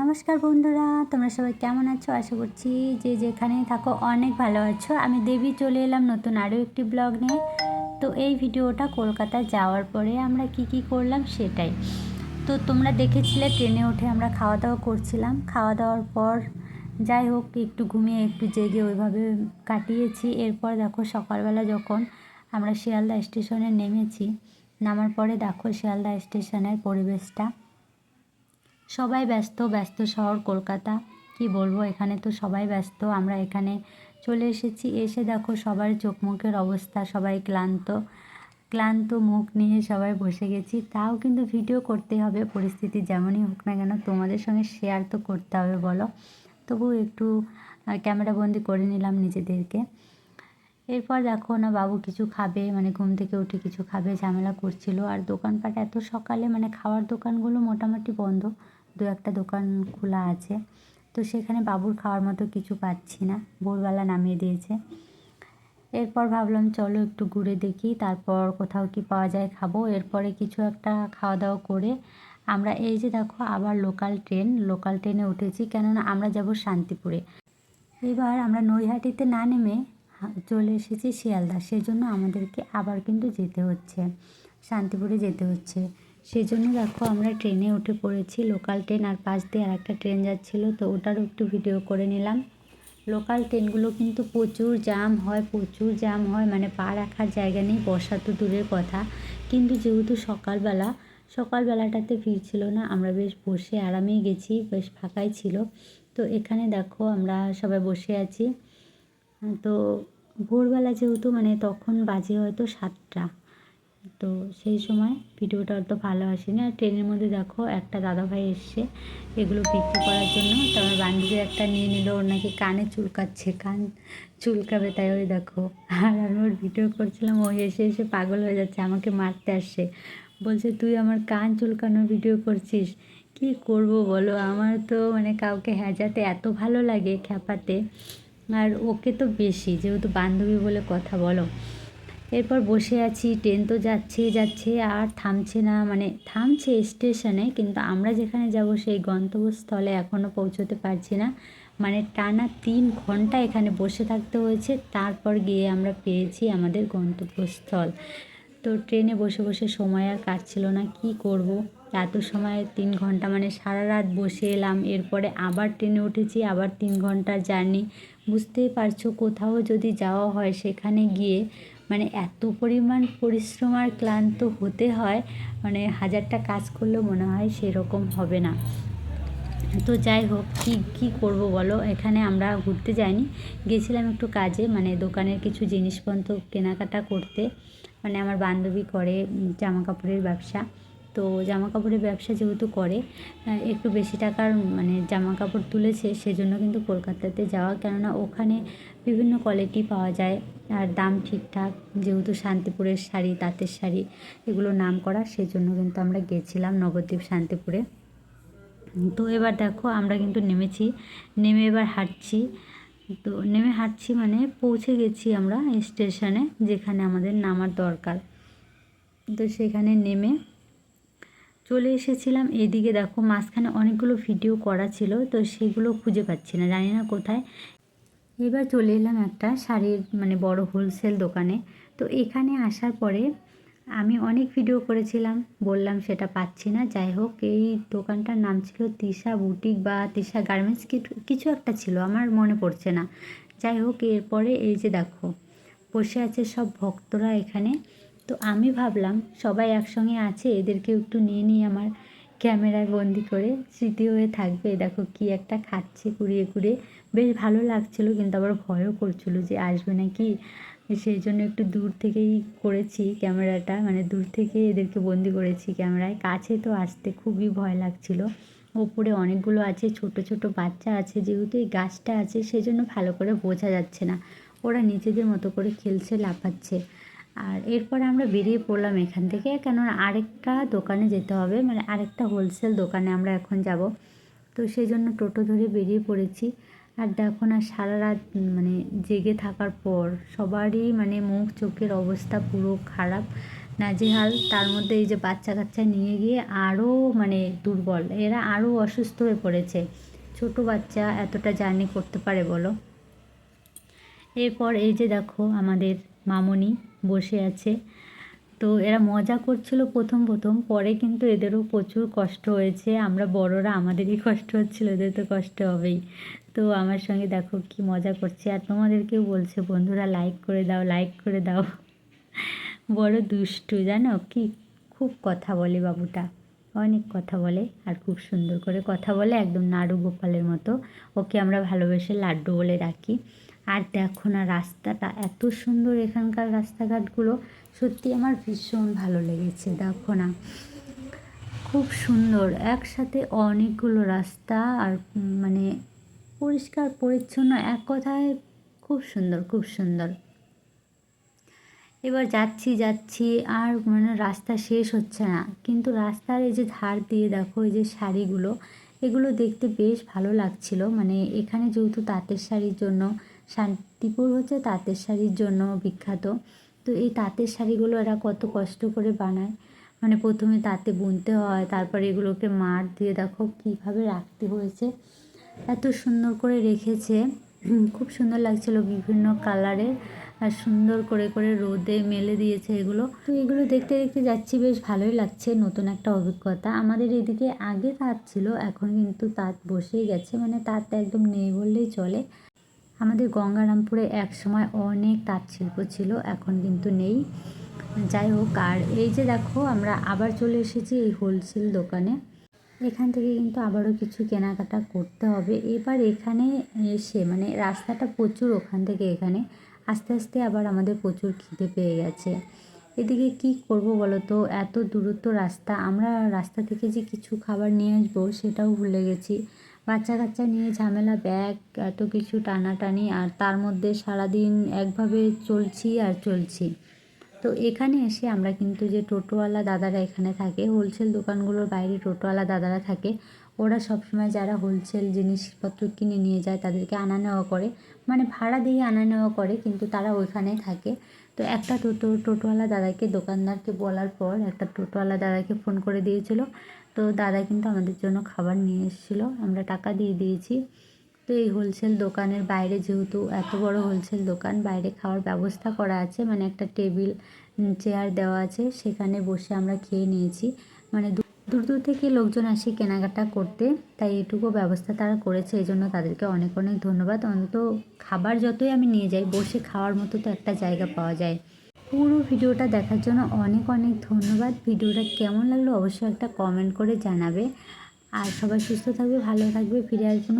নমস্কার বন্ধুরা, তোমরা সবাই কেমন আছো? আশা করছি যে যেখানেই থাকো অনেক ভালো আছো। আমি দেবী, চলে এলাম নতুন আরও একটি ব্লগ নিয়ে। তো এই ভিডিওটা কলকাতা যাওয়ার পরে আমরা কি কি করলাম সেটাই। তো তোমরা দেখেছিলে, ট্রেনে উঠে আমরা খাওয়া দাওয়া করছিলাম। খাওয়া দাওয়ার পর যাই হোক, একটু ঘুমিয়ে একটু জেগে ওইভাবে কাটিয়েছি। এরপর দেখো, সকালবেলা যখন আমরা শিয়ালদা স্টেশনে নেমেছি, নামার পরে দেখো শিয়ালদা স্টেশনের পরিবেশটা। সবাই ব্যস্ত ব্যস্ত শহর কলকাতা। কি বলব, এখানে তো সবাই ব্যস্ত। আমরা এখানে চলে এসেছি। এসে দেখো সবার চোখ মুখের অবস্থা, সবাই ক্লান্ত। ক্লান্ত মুখ নিয়ে সবাই বসে গেছি। তাও কিন্তু ভিডিও করতে হবে, পরিস্থিতি যেমনই হোক না কেন। তোমাদের সঙ্গে শেয়ার তো করতে হবে, বলো। তবু একটু ক্যামেরা বন্দি করে নিলাম নিজেদেরকে। এরপর দেখো না, বাবু কিছু খাবে মানে ঘুম থেকে উঠে কিছু খাবে, ঝামেলা করছিল। আর দোকানপাট এত সকালে মানে খাওয়ার দোকানগুলো মোটামুটি বন্ধ। দু একটা দোকান খোলা আছে। তো সেখানে বাবুর খাওয়ার মতো কিছু পাচ্ছি না। ভোরবেলা নামিয়ে দিয়েছে। এরপর ভাবলাম, চলো একটু ঘুরে দেখি, তারপর কোথাও কি পাওয়া যায় খাব। এরপরে কিছু একটা খাওয়া দাওয়া করে আমরা, এই যে দেখো, আবার লোকাল ট্রেন লোকাল ট্রেনে উঠেছি। কেননা আমরা যাব শান্তিপুরে। এবার আমরা নৈহাটিতে না নেমে চলে এসেছি শিয়ালদা। সেজন্য আমাদেরকে আবার কিন্তু যেতে হচ্ছে। শান্তিপুরে যেতে হচ্ছে। সেই জন্য দেখো আমরা ট্রেনে উঠে পড়েছি লোকাল ট্রেন আর পাশ দিয়ে আর একটা ট্রেন যাচ্ছিল, তো ওটারও একটু ভিডিও করে নিলাম। লোকাল ট্রেনগুলো কিন্তু প্রচুর জাম হয়, প্রচুর জাম হয় মানে পা রাখার জায়গা নেই, বসা তো দূরের কথা। কিন্তু যেহেতু সকালবেলা, সকালবেলাটাতে ভিড় ছিল না, আমরা বেশ বসে আরামেই গেছি, বেশ ফাঁকাই ছিল। তো এখানে দেখো আমরা সবাই বসে আছি। তো ভোরবেলা যেহেতু মানে তখন বাজে হয়তো সাতটা। তো সেই সময় ভিডিওটা অত ভালো আসেনি। আর ট্রেনের মধ্যে দেখো একটা দাদাভাই এসছে এগুলো বিক্রি করার জন্য। তো আমার বান্ধবী একটা নিয়ে নিল, ওর নাকি কানে চুলকাচ্ছে, কান চুলকাবে তাই ওই দেখো। আর আমি ওর ভিডিও করছিলাম ওই এসে এসে পাগল হয়ে যাচ্ছে, আমাকে মারতে আসছে। বলছে, তুই আমার কান চুলকানোর ভিডিও করছিস? কি করব বলো? আমার তো মানে কাউকে হ্যাজাতে এত ভালো লাগে খ্যাপাতে আর ওকে তো বেশি, যেহেতু বান্ধবী বলে কথা বলো। এরপর বসে আছি ট্রেন তো যাচ্ছে যাচ্ছে, আর থামছে না মানে থামছে স্টেশনে কিন্তু আমরা যেখানে যাব সেই গন্তব্যস্থলে এখনও পৌঁছতে পারছি না। মানে টানা তিন ঘণ্টা এখানে বসে থাকতে হয়েছে, তারপর গিয়ে আমরা পেয়েছি আমাদের গন্তব্যস্থল। তো ট্রেনে বসে বসে সময় আর কাটছিল না, কি করব? এত সময়, তিন ঘণ্টা মানে সারা রাত বসে এলাম, এরপরে আবার ট্রেনে উঠেছি, আবার তিন ঘণ্টা জার্নি বুঝতেই পারছ, কোথাও যদি যাওয়া হয় সেখানে গিয়ে মানে এত পরিমাণ পরিশ্রম আর ক্লান্ত হতে হয় মানে হাজারটা কাজ করলে মনে হয় সেরকম হবে না। তো যাই হোক, কী কী করব বলো? এখানে আমরা ঘুরতে যাইনি, গেছিলাম একটু কাজে মানে দোকানের কিছু জিনিসপত্র কেনাকাটা করতে। মানে আমার বান্ধবী করে জামা কাপড়ের ব্যবসা। তো জামা কাপড়ের ব্যবসা যেহেতু করে একটু বেশি টাকার মানে জামা কাপড় তুলেছে, সেজন্য কিন্তু কলকাতাতে যাওয়া। কেননা ওখানে বিভিন্ন কোয়ালিটি পাওয়া যায়, আর দাম ঠিকঠাক, যেহেতু শান্তিপুরের শাড়ি, তাঁতের শাড়ি এগুলো নাম করা, সেজন্য কিন্তু আমরা গেছিলাম নবদ্বীপ শান্তিপুরে। তো এবার দেখো, আমরা কিন্তু নেমেছি, নেমে এবার হাঁটছি। তো নেমে হাঁটছি মানে পৌঁছে গেছি আমরা স্টেশনে যেখানে আমাদের নামার দরকার। তো সেখানে নেমে চলে এসেছিলাম। এদিকে দেখো মাঝখানে অনেকগুলো ভিডিও করা ছিল, তো সেগুলো খুঁজে পাচ্ছি না, জানি না কোথায়। এবার চলে এলাম একটা শাড়ির মানে বড় হোলসেল দোকানে। তো এখানে আসার পরে আমি অনেক ভিডিও করেছিলাম, বললাম সেটা পাচ্ছি না। যাই হোক, এই দোকানটার নাম ছিল তিশা বুটিক বা তিশা গার্মেন্টস কিছু একটা ছিল, আমার মনে পড়ছে না। যাই হোক, এরপরে এই যে দেখো, বসে আছে সব ভক্তরা এখানে। তো আমি ভাবলাম সবাই একসঙ্গে আছে, এদেরকেও একটু নিয়ে নিই আমার ক্যামেরায় বন্দি করে। স্মৃতি হয়ে থাকবে দেখো কি একটা খাচ্ছে কুড়িয়ে কুড়িয়ে। বেশ ভালো লাগছিল, কিন্তু আবার ভয়ও করছিল যে আসবে নাকি। সেই জন্য একটু দূর থেকেই করেছি ক্যামেরাটা মানে দূর থেকে এদেরকে বন্দি করেছি ক্যামেরায়। কাছে তো আসতে খুবই ভয় লাগছিল। ওপরে অনেকগুলো আছে, ছোট ছোট বাচ্চা আছে, যেহেতু এই গাছটা আছে, সেজন্য ভালো করে বোঝা যাচ্ছে না। ওরা নিজেদের মতো করে খেলছে, লাফাচ্ছে। আর এরপর আমরা বেরিয়ে পড়লাম এখান থেকে, কেননা আরেকটা দোকানে যেতে হবে মানে আরেকটা হোলসেল দোকানে আমরা এখন যাব। তো সেই জন্য টোটো ধরে বেরিয়ে পড়েছি। আর দেখো না, সারা রাত মানে জেগে থাকার পর সবারই মানে মুখ চোখের অবস্থা পুরো খারাপ, নাজেহাল। তার মধ্যে এই যে বাচ্চা কাচ্চা নিয়ে গিয়ে আরও মানে দুর্বল, এরা আরও অসুস্থ হয়ে পড়েছে। ছোট বাচ্চা এতটা জার্নি করতে পারে বলো? এরপর এই যে দেখো আমাদের মামনি বসে আছে। তো এরা মজা করছিল প্রথম প্রথম, পরে কিন্তু এদেরও প্রচুর কষ্ট হয়েছে। আমরা বড়রা, আমাদেরই কষ্ট হচ্ছিল, এদের তো কষ্ট হবেই। তো আমার সঙ্গে দেখো কি মজা করছে। আর তোমাদেরকেও বলছে, বন্ধুরা লাইক করে দাও লাইক করে দাও। বড় দুষ্টু, জানো কি? খুব কথা বলে বাবুটা। অনেক কথা বলে আর খুব সুন্দর করে কথা বলে, একদম নাড়ু গোপালের মতো। ওকে আমরা ভালোবেসে লাড্ডু বলে রাখি আর দেখো না রাস্তাটা, এত সুন্দর এখানকার রাস্তাঘাটগুলো। সত্যি আমার ভীষণ ভালো লেগেছে, দেখো না। খুব সুন্দর, একসাথে অনেকগুলো রাস্তা আর মানে পরিষ্কার, পরিচ্ছন্ন, এক কথায় খুব সুন্দর খুব সুন্দর। এবার যাচ্ছি যাচ্ছি, আর মানে রাস্তা শেষ হচ্ছে না। কিন্তু রাস্তার এই যে ধার দিয়ে দেখো, এই যে শাড়িগুলো, এগুলো দেখতে বেশ ভালো লাগছিল। মানে এখানে যেহেতু তাঁতের শাড়ির জন্য শান্তিপুর হচ্ছে তাঁতের শাড়ির জন্য বিখ্যাত। তো এই তাঁতের শাড়িগুলো এরা কত কষ্ট করে বানায়। মানে প্রথমে তাঁতে বুনতে হয়, তারপরে এগুলোকে মার দিয়ে দেখো কীভাবে রাখতে হয়েছে। এত সুন্দর করে রেখেছে। খুব সুন্দর লাগছিল বিভিন্ন কালারের আর সুন্দর করে করে রোদে মেলে দিয়েছে এগুলো। তো এগুলো দেখতে দেখতে যাচ্ছি, বেশ ভালোই লাগছে, নতুন একটা অভিজ্ঞতা। আমাদের এদিকে আগে তাঁত ছিল, এখন কিন্তু তাঁত বসেই গেছে। মানে তাঁত একদম নেই বললেই চলে। আমাদের গঙ্গারামপুরে এক সময় অনেক তাঁত শিল্প ছিল, এখন কিন্তু নেই। যাই হোক, আর এই যে দেখো, আমরা আবার চলে এসেছি এই হোলসেল দোকানে। এখান থেকে কিন্তু আবারও কিছু কেনাকাটা করতে হবে। এবার এখানে এসে মানে রাস্তাটা প্রচুর ওখান থেকে এখানে, আস্তে আস্তে আবার আমাদের প্রচুর খিদে পেয়ে গেছে। এদিকে কি করব বলো তো? এত দূরত্ব রাস্তা, আমরা রাস্তা থেকে যে কিছু খাবার নিয়ে আসব সেটাও ভুলে গেছি। বাচ্চা কাচ্চা নিয়ে ঝামেলা, ব্যাগ, এত কিছু টানাটানি, আর তার মধ্যে সারাদিন একভাবে চলছি আর চলছি। তো এখানে এসে আমরা কিন্তু যে টোটোওয়ালা দাদারা এখানে থাকে হোলসেল দোকানগুলোর বাইরে টোটোওয়ালা দাদারা থাকে, ওরা সবসময় যারা হোলসেল জিনিসপত্র কিনে নিয়ে যায় তাদেরকে আনা নেওয়া করে মানে ভাড়া দিয়ে আনা নেওয়া করে, কিন্তু তারা ওইখানে থাকে। তো একটা টোটো, টোটোওয়ালা দাদাকে, দোকানদারকে বলার পর একটা টোটোওয়ালা দাদাকে ফোন করে দিয়েছিল তো দাদা কিন্তু আমাদের জন্য খাবার নিয়ে এসেছিল। আমরা টাকা দিয়ে দিয়েছি। তো এই হোলসেল দোকানের বাইরে যেহেতু এত বড় হোলসেল দোকান, বাইরে খাওয়ার ব্যবস্থা করা আছে। মানে একটা টেবিল চেয়ার দেওয়া আছে। সেখানে বসে আমরা খেয়ে নিয়েছি। মানে দূর দূর থেকে লোকজন আসে কেনাকাটা করতে। তাই এটুকু ব্যবস্থা তারা করেছে। এই জন্য তাদেরকে অনেক অনেক ধন্যবাদ। অন্তত খাবার যতই আমি নিয়ে যাই, বসে খাওয়ার মতো তো একটা জায়গা পাওয়া যায়। পুরো ভিডিওটা দেখার জন্য অনেক অনেক ধন্যবাদ। ভিডিওটা কেমন লাগল অবশ্যই একটা কমেন্ট করে জানাবে। আর সবাই সুস্থ থাকবে, ভালো থাকবে, ফিরে আসব